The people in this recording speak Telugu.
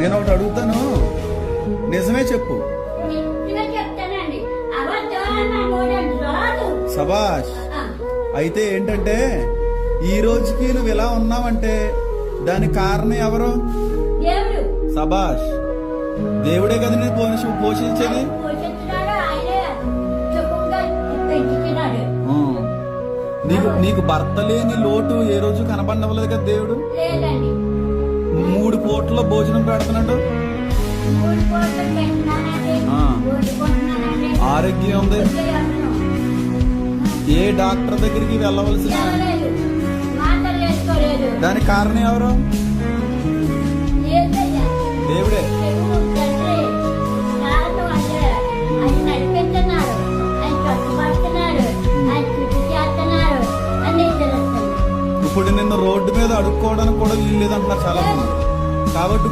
నేను ఒకటి అడుగుతాను. నిజమే చెప్పు. ఆ, అయితే ఏంటంటే ఈ రోజుకి నువ్వు ఇలా ఉన్నావంటే దానికి కారణం ఎవరు? సబాష్ దేవుడే కదా నేను పోషి పోషించేది. నీకు నీకు భర్త లేని లోటు ఏ రోజు కనపడవలేదు కదా దేవుడు? భోజనం పెడుతున్నాడు ఆరోగ్యం ఉంది. ఏ డాక్టర్ దగ్గరికి వెళ్ళవలసిన దానికి కారణం ఎవరు? దేవుడే. ఇప్పుడు నిన్ను రోడ్డు మీద అడుక్కోవడానికి కూడా వీలు లేదంటున్నారు చాలా మంది కాబట్టి